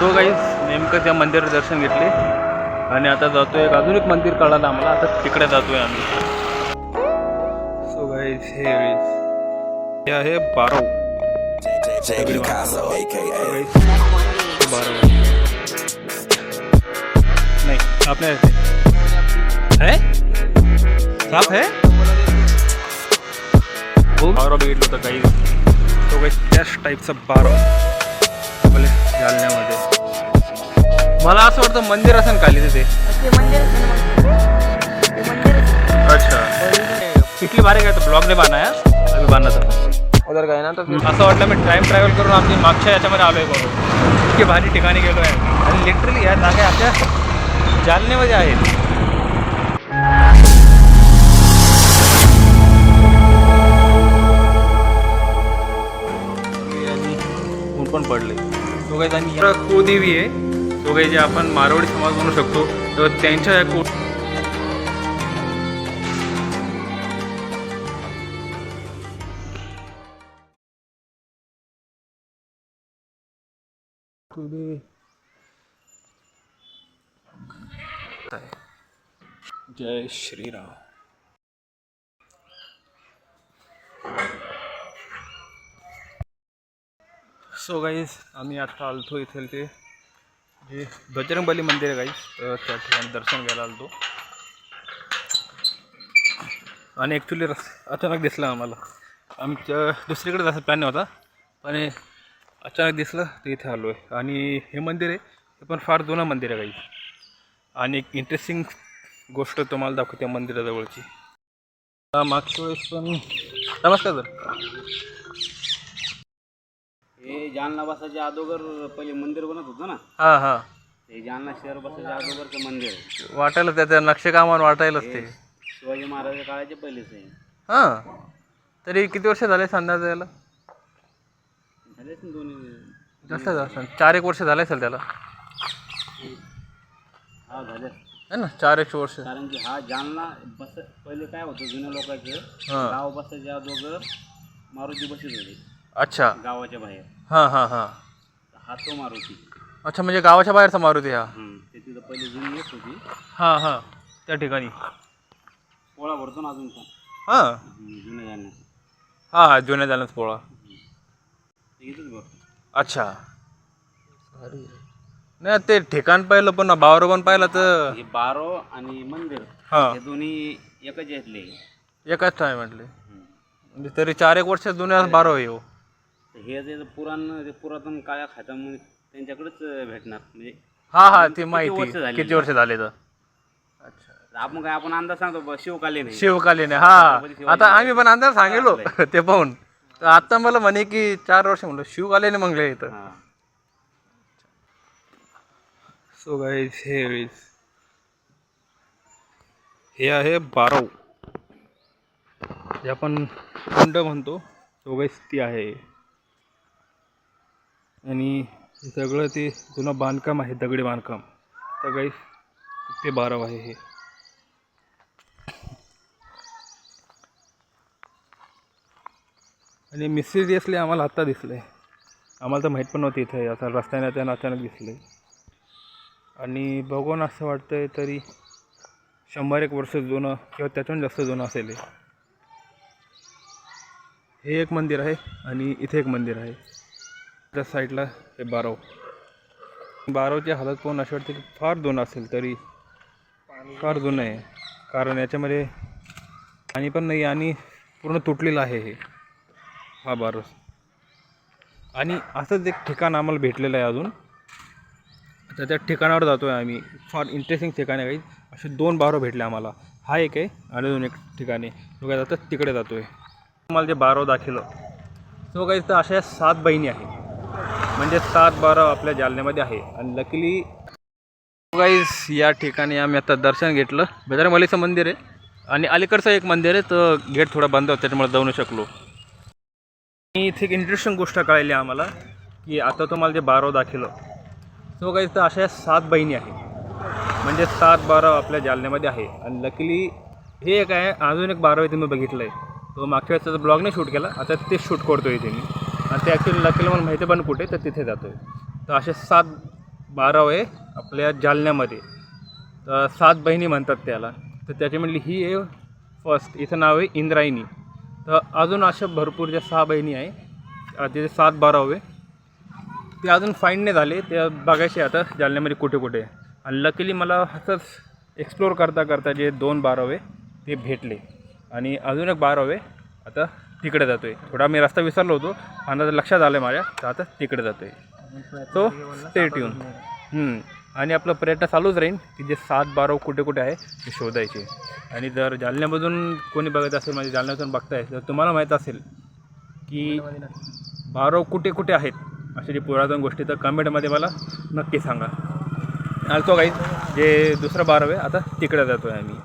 तो काही नेमकं त्या मंदिरात दर्शन घेतले. आणि आता जातोय एक अजून एक मंदिर कळालं आम्हाला. आता तिकडे जातोय आम्ही. सो गाईज हे हे आहे बारव. Jay बारव. नाही आपल्या है? साफ है? हो. बारो बघितलं होतं काही. तो काही त्याच टाईपचा बारो बोले जालन्यामध्ये मला असं वाटतं मंदिर असेल खाली तिथे. ते आहे. ते आहे. अच्छा. पिछली बार काय ब्लॉग नाही बनाया अभी बांधला था उधर गए ना तो असं वाटलं मी टाइम ट्रॅव्हल करून आमची मागच्या याच्यामध्ये आलोय बघू. इतके भारी ठिकाणी गेलो आहे आणि लिटरली या जागा आपल्या जालन्यामध्ये आहेत पण पडले तो काही आहे. तो काही जे आपण मारवाडी समाज म्हणू शकतो तर त्यांच्या या को जय श्रीराम. सो गाईज आम्ही आता आलतो इथे ते जे बजरंगबली मंदिर आहे गाईज तर त्या ठिकाणी दर्शन घ्यायला आलतो. आणि ॲक्च्युली रस अचानक दिसला आम्हाला. आमच्या दुसरीकडे जायचा प्लॅन होता पण अचानक दिसलं तर इथे आलो आहे आणि हे मंदिर आहे हे पण फार जुनं मंदिर आहे गाईज. आणि एक इंटरेस्टिंग गोष्ट तुम्हाला दाखवते मंदिराजवळची. मागच्या वेळेस पण नमस्कार सर. हे जालना बसाच्या अगोदर पहिले मंदिर बनत होतं ना? हां हां. हे जालना शहर बसाच्या अगोदरचं मंदिर. आहे वाटायला त्याच्या नक्षीकामावर वाटायलाच ते. शिवाजी महाराज काळाचे पहिलेच आहे. हां. तरी किती वर्ष झाले अंदाज यायला झालेच ना दोन्ही जास्त जास्त चार एक वर्ष झाले असेल त्याला. हा झाले है ना? चार एक वर्ष. कारण की हा जालना बस पहिले काय होतं जुन्या लोकांचं? हां. गाव बसाच्या अगोदर मारुती बसीत होते. अच्छा. गावाच्या बाहेर. हां हां हां. हा तो मारुती. अच्छा म्हणजे गावाच्या बाहेरचा मारुती हा? हम्म. ते तिथं पहिले जुनी येत होती. हां हां. त्या ठिकाणी. पोळा भरतो ना अजून पण. हां. हम्म, जुन्या जालन्यात हां हां जुन्या जालन्यात पोळा. ते इथंच भरतो. अच्छा. नाही ते ठिकाण पाहिलं पण बावर पण पाहिलं तर हे बारो आणि मंदिर हां. हे दोन्ही एकच घेतले एकाच टाइम म्हटले. म्हणजे तरी चार एक वर्ष जुन्या बारो येऊ हे जे पुराण जे पुरातन काळ्या खात्यामध्ये त्यांच्याकडेच भेटणार. म्हणजे हा हा ती वर्ष माहिती झाली? किती वर्ष झाले तर? अच्छा. आपण काय आपण अंदाज सांगतो शिवकालीन आहे. शिवकालीने हा. आता आम्ही पण अंदाज सांगेलो ते पाहून. तर आता मला म्हणे की चार वर्ष म्हणलं शिवकालीने म्हणले इथं हा. सो गाईज हे हे आहे बारव. जे आपण कुंड म्हणतो तो गाईज ती आहे. आणि सगळं ते जुनं बांधकाम आहे दगडी बांधकाम. तर गाईज ते बारव आहे हे. आणि मिस्टिरियसली आम्हाला आत्ता दिसलं. आहे आम्हाला तर माहीत पण नव्हतं इथे आता रस्त्याने त्यानं अचानक दिसलं. आणि बघून असं वाटतंय तरी शंभर एक वर्ष जुनं किंवा त्याच्याहून जास्त जुनं असेल हे एक मंदिर आहे आणि इथे एक मंदिर आहे. त्या साईडला हे बारव. बारवची हालत पाहून अशी वाटते की फार जुनं असेल तरी. फार जुनं आहे. कारण याच्यामध्ये पाणी पण नाही आणि पूर्ण तुटलेलं आहे हे. हा बारव. आणि असंच एक ठिकाण आम्हाला भेटलेलं आहे अजून. तर त्या ठिकाणावर जातो आहे आम्ही. फार इंटरेस्टिंग ठिकाण आहे काही. असे दोन बारो भेटले आम्हाला. हा एक आहे आणि अजून एक ठिकाणी तो जातात तिकडे जातो आहे तुम्हाला जे बारो दाखवलं. तो काही तर अशा सात बहिणी आहे म्हणजे सात बारा आपल्या जालन्यामध्ये आहे. आणि लकीली गाईज या ठिकाणी आम्ही आता दर्शन घेतलं. बेदारमालीचं मंदिर आहे. आणि अलीकडचं एक मंदिर आहे तर गेट थोडा बंद होता त्याच्यामुळे जाऊ नाही शकलो. आणि इथे एक इंटरेस्टिंग गोष्ट कळली आम्हाला की आता तुम्हाला जे बारो दाखवलं. सो काही तर अशा सात बहिणी आहे म्हणजे सात बारव आपल्या जालन्यामध्ये आहे. आणि लकीली हे एक आहे अजून एक बारावी तुम्ही बघितलं आहे तो मागच्या वेळेस ब्लॉग नाही शूट केला आता ते शूट करतो आहे इथे मी आणि ते ॲक्च्युली लकीला मला माहिती पण कुठे तर तिथे जातो आहे तर असे सात बाराव आहे आपल्या जालन्यामध्ये. तर सात बहिणी म्हणतात त्याला. तर त्याची म्हटली ही आहे फर्स्ट इथं नाव आहे इंद्रायणी. तर अजून अशा भरपूर ज्या सहा बहिणी आहे तिथे सात बारावे ते अजून फाईंड नाही झाले. ते बघायचे आता जालन्यामध्ये कुठे कुठे आणि लकीली मला असंच एक्सप्लोर करता करता जे दोन बारावे ते भेटले. आणि अजून एक बारावे आता तिकडे जातो आहे थोडा मी रस्ता विसरलो होतो आणि आता लक्षात आलं आहे माझ्या तर आता तिकडे जातो आहे तो स्टेट येऊन आणि आपलं पर्यटन चालूच राहील. की जे सात बारा कुठे कुठे आहे ते शोधायचे. आणि जर जालन्यामधून कोणी बघत असेल म्हणजे जालन्यातून बघताय तर तुम्हाला माहीत असेल की बारव कुठे कुठे आहेत. अशा जे पुरातन गोष्टी तर कमेंटमध्ये मला नक्की सांगा. आलतो हो, काही जे दुसरं बाराव आहे आता तिकडे जातो आहे आम्ही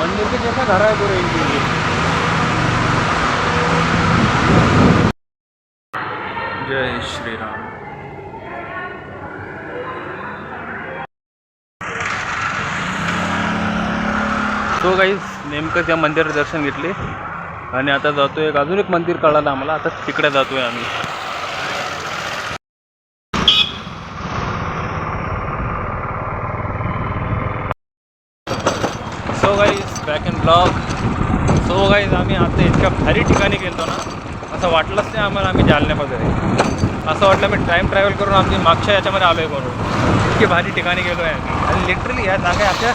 मंदिर के जैसा घर है पूरे इनके जय श्रीराम तो गाईज नेमकं त्या मंदिरात दर्शन घेतले. आणि आता जातो एक अजून एक मंदिर कळालं आम्हाला. आता तिकडे जातोय आम्ही. So guys back and blog so guys आम्ही आता इतक्या भारी ठिकाणी गेलो ना. असं वाटलंच नाही आम्हाला आम्ही जालन्यामध्ये असं वाटलं मी टाईम ट्रॅव्हल करून आमची मागच्या याच्यामध्ये आलो आहे करून इतकी भारी ठिकाणी गेलो आहे आम्ही. आणि लिटरली ह्या जागा आपल्या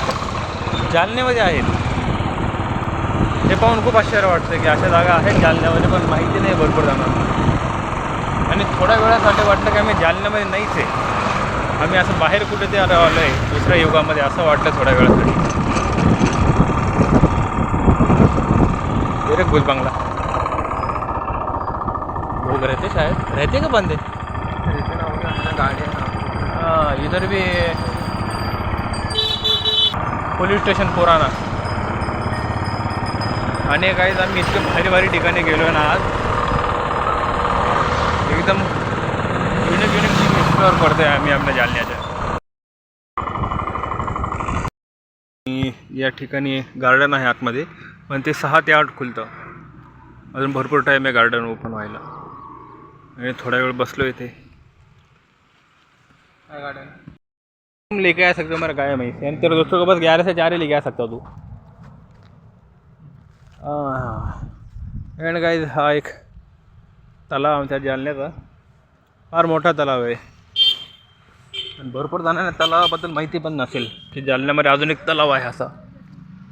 जालन्यामध्ये आहेत. हे पाहून खूप आश्चर्य वाटतं की अशा जागा आहेत जालन्यामध्ये पण माहिती नाही भरपूर जाणार आणि थोड्या वेळासाठी वाटलं की आम्ही जालन्यामध्ये नाहीच आहे. आम्ही असं बाहेर कुठे ते आलो आहे दुसऱ्या युगामध्ये असं वाटलं थोड्या वेळासाठी. एक भूल बंगला. लोग रहते शायद? रहते का बंदे? हाँ इधर भी पोलीस स्टेशन पुराणा आणि काही आम्ही इतके भारी भारी ठिकाणी गेलो ना आज. एकदम युनिक युनिक चीज एक्सप्लोअर करतोय आम्ही आपल्या जालन्याच्या. आणि या ठिकाणी गार्डन आहे आतमध्ये पण ते सहा ते आठ खुलतं. अजून भरपूर टाईम आहे गार्डन ओपन व्हायला. आणि थोडा वेळ बसलो इथे. गार्डन तुम लेके आ सकते हो मेरा गाय मैं यानी तेरे दोस्तों को बस ग्यारह से चार ही लेके आ सकता तू। एंड गाईज हा एक तलाव आमच्या जालन्याचा. फार मोठा तलाव आहे. आणि भरपूर जणांना तलावाबद्दल माहिती पण नसेल की जालन्यामध्ये अजून एक तलाव आहे असा.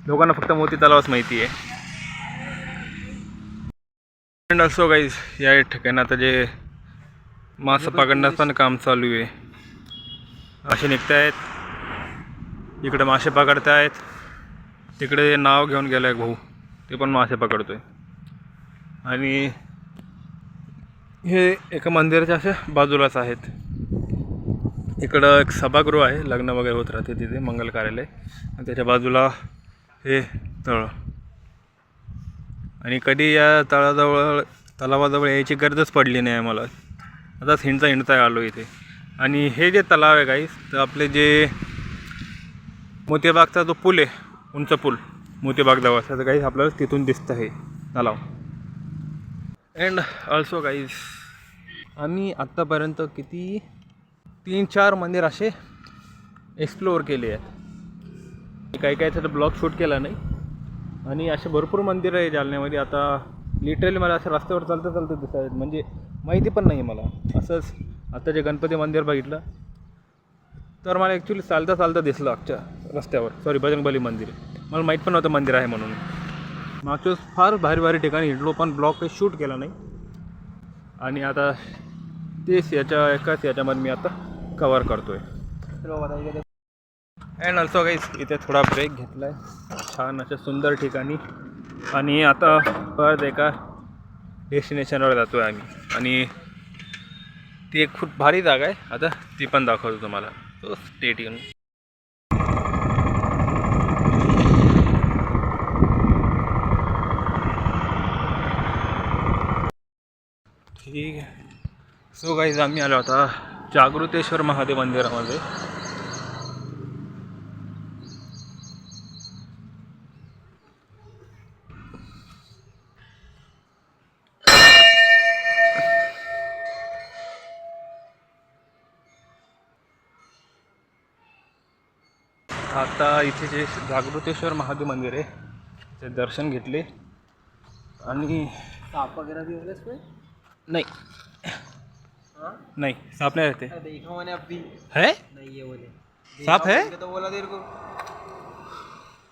लोकांना फक्त मोती तलावच माहिती आहे. अँड गाईज या ठिकाणी आता जे मासं पकडण्याचं पण काम चालू आहे. असे निघतायत. इकडे मासे पकडतायत. तिकडे नाव घेऊन गेला एक भाऊ. ते पण मासे पकडतोय. आणि हे एका मंदिराच्या अशा बाजूलाच आहेत. इकडं एक सभागृह आहे. लग्न वगैरे होत राहते तिथे मंगल कार्यालय. आणि त्याच्या बाजूला हे तळ. आणि कधी या तळाजवळ तलावाजवळ यायची गरजच पडली नाही आम्हाला. आताच हिंडता हिंडता आलो इथे. आणि हे जे तलाव आहे काही तर आपले जे मोतीबागचा जो पूल आहे उंच पूल मोतीबाग जवळचा तर काही आपल्याला तिथून दिसतं आहे तलाव. अँड ऑल्सो गाईज आम्ही आत्तापर्यंत किती तीन चार मंदिर असे एक्सप्लोअर केले आहेत. काही काही तर ब्लॉग शूट केला नाही. आणि असे भरपूर मंदिरं आहे जालन्यामध्ये. आता लिटरली मला असं रस्त्यावर चालतं चालतं दिसत आहेत म्हणजे माहिती पण नाही मला. असंच आता जे गणपती मंदिर बघितलं तर मला ॲक्च्युली चालता चालता दिसलं अख्ख्या रस्त्यावर. सॉरी बजरंगबली मंदिर. मला माहीत पण नव्हतं मंदिर आहे म्हणून. मागच्या फार भारी भारी ठिकाणी हिंडलो पण ब्लॉग काही शूट केला नाही. आणि आता तेच याच्या एकाच याच्यामध्ये मी आता कवर करतो आहे अँड ऑल्सो काही इथे थोडा ब्रेक घेतला आहे छान अशा सुंदर ठिकाणी. आणि आता परत एका डेस्टिनेशनवर जातो आहे आम्ही. आणि ती एक खूप भारी जागा आहे. आता ती पण दाखवतो तुम्हाला. तो स्टेट येऊन. ठीक आहे. सो गाईज आम्ही आलो आता जागृतेश्वर महादेव मंदिरामध्ये. आता इथे जे जागृतेश्वर महादेव मंदिर आहे ते दर्शन घेतले. आणि साप वगैरह भी होगा इसमें नाही. नहीं सांप नहीं रहते देखा मैंने अभी है? नहीं ये बोले. सांप है? तो बोला तेरे को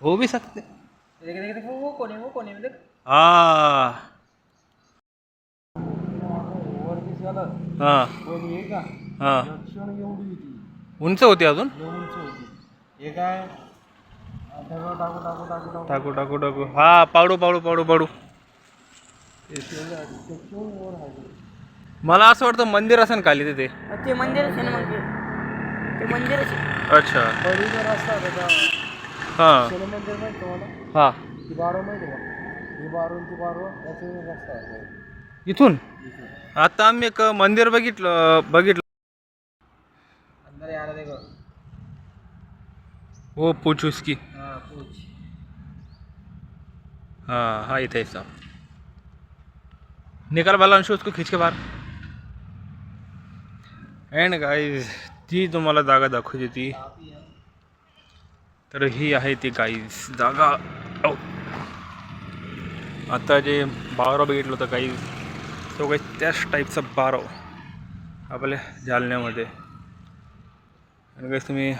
हो भी सकते. देख देख देख वो कोने वो कोने में देख हाँ. किस वाला हाँ. हाँ होती. उंच होती अजून? उंच होती. हे काय? टाकू टाकू टाकू. टाकू टाकू टाकू टाकू हा पाडू पाडू पाडू पाडू. मला असं वाटतं मंदिर असेल खाली तिथे. ते आहे ना मग ते. आहे अच्छा. रस्ता होता हां. सोनं मंदिर माहिती तुम्हाला? हां. ती बारो माहिती का ही बारून ती बारो याचा रस्ता होता इथून? आता आम्ही एक मंदिर बघितलं बघितलं. अंदर हो पूछ उसकी। हाँ पूछ। हाँ हाँ आहे साप निकाल वाला अंशू उसको खींच के बाहर। अँड गाईज ती तुम्हाला जागा दाखवली ती। तर ही आहे ती गाईज जागा औ. आता जे बारव बघितलं होतं काही तो काही त्याच टाईपचा बारव आपल्या जालन्यामध्ये. आणि काही तुम्ही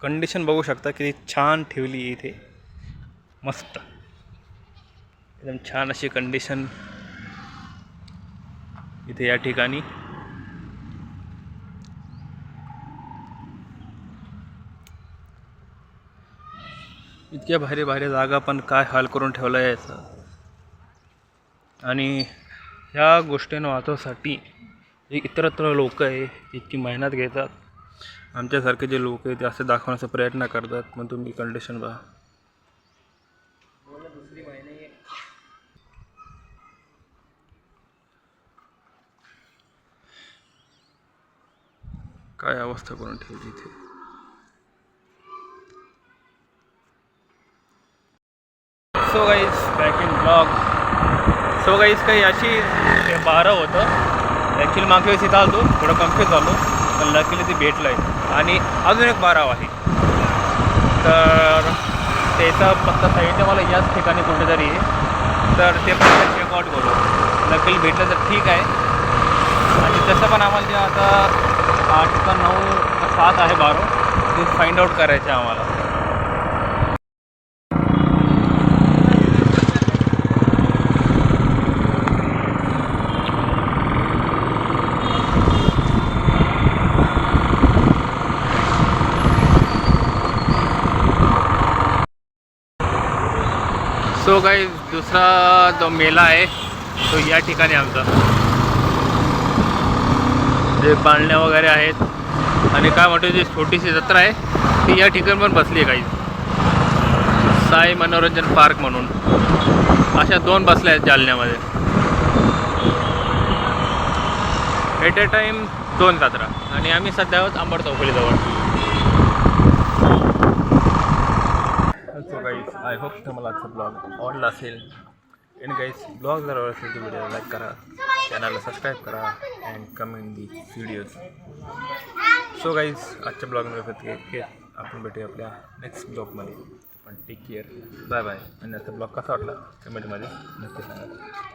कंडिशन बघू शकता किती छान ठेवली आहे इथे. मस्त. एकदम छान अशी कंडिशन इथे या ठिकाणी. इतक्या भारी भारी जागा पण काय हाल करून ठेवला आहे याचा. आणि ह्या गोष्टींना वाचवण्यासाठी जे इतरत्र लोक आहे इतकी मेहनत घेतात आमच्यासारखे जे लोक आहे ते असे दाखवण्याचा प्रयत्न करतात मग तुम्ही कंडिशन पहा. काय अवस्था करून ठेवली इथे? So guys back in blog so guys काही अशी बारा बारं होतं. ॲक्च्युली मागच्या वेळेस इथं आलो थोडं कन्फ्यूज झालो पण लकीली ती भेटलं आहे आणि अजून एक बाराव आहे. तर त्याचा पत्ता सांगितलं मला याच ठिकाणी कुठेतरी तर ते पण चेकआउट करू. नक्की भेटलं तर ठीक आहे. आणि तसं पण आम्हाला जे आता आठ का नऊ का सात आहे बारो ते फाइंड आउट करायचं आहे आम्हाला. जो काही दुसरा जो मेला आहे तो या ठिकाणी आमचा. जे बांधण्या वगैरे आहेत आणि काय म्हणतो जी छोटीशी जत्रा आहे ती या ठिकाणी पण बसली आहे काही. साई मनोरंजन पार्क म्हणून. अशा दोन बसल्या आहेत जालन्यामध्ये. एट अ टाईम दोन जत्रा. आणि आम्ही सध्या आहोत आंबड चौकलीजवळ आय होप तुम्हाला आजचा ब्लॉग आवडला असेल. एन गाईज ब्लॉग जर आवडला असेल तर व्हिडिओ लाईक करा. चॅनलला सबस्क्राईब करा and comment the videos so guys आजच्या ब्लॉगमध्ये घेत आपण भेटूया आपल्या नेक्स्ट ब्लॉगमध्ये पण टेक केअर बाय बाय आणि आता ब्लॉग कसा वाटला? कमेंटमध्ये नक्की सांगा.